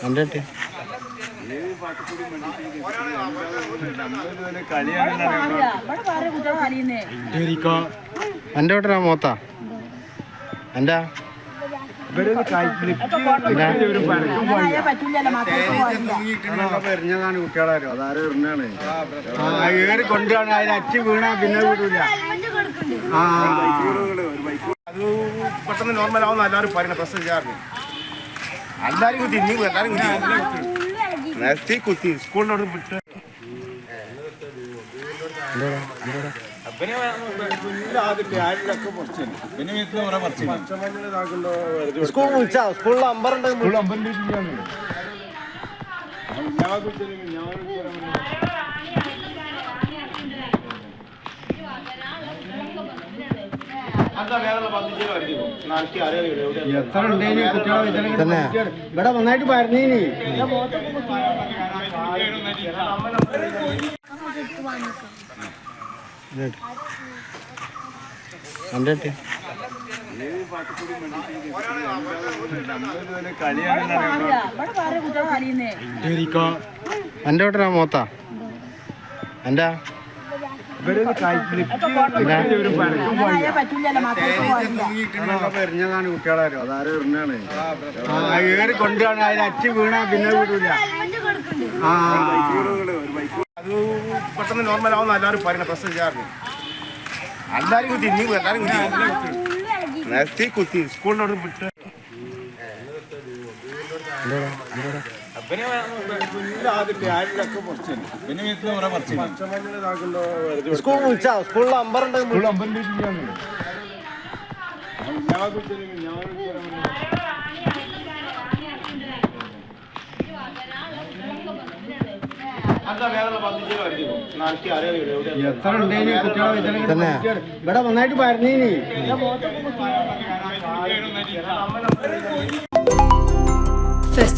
കണ്ടിട്ട്? എന്റെ വീട്ടിലാ മോത്താ. എന്റെ എറിഞ്ഞതാണ് കുട്ടികളാരോ അതാരോ എറിഞ്ഞാണ് ഏറി കൊണ്ടാണ് അതിൽ അച്ചു വീണാ പിന്നെ വീടില്ല ആ. പെട്ടെന്ന് നോർമൽ ആവുന്ന എല്ലാവരും പറയുന്നത് പ്രശ്നം ചെയ്യാറുണ്ട് എല്ലാരും കുത്തി ഇനി എല്ലാരും കുത്തി. നേരത്തെ കുത്തി സ്കൂളിനോട് വിട്ട്. സ്കൂൾ വിളിച്ചാ സ്കൂളിൽ അമ്പറുണ്ടെങ്കിൽ തന്നെ. ഇവിടെ നന്നായിട്ട് പറഞ്ഞീനി എന്റെ എന്റെ വീട്ടിലാ മോത്താ എന്റെ എറിഞ്ഞതാണ് കുട്ടികളാരോ. അതാരോ എറിഞ്ഞാണ്. ഏറി കൊണ്ടാണ് അതിൽ അച്ചു വീണാ പിന്നെ വീടില്ല ആ. അത് പെട്ടെന്ന് നോർമൽ ആവുന്ന എല്ലാവരും പറയുന്നത് പ്രശ്നം ചെയ്യാറുണ്ട് എല്ലാരും കുത്തി ഇനി എല്ലാരും കുത്തി. നിർത്തി കുത്തി. സ്കൂളിനോട് വിട്ട്. സ്കൂൾ വിളിച്ചാ ഇവിടെ നന്നായിട്ട് പറഞ്ഞീനി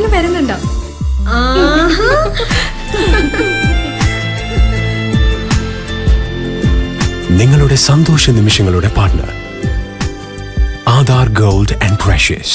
എന്നെ വരുന്നുണ്ടോ? നിങ്ങളുടെ സന്തോഷ നിമിഷങ്ങളുടെ partner Aadhaar gold and precious.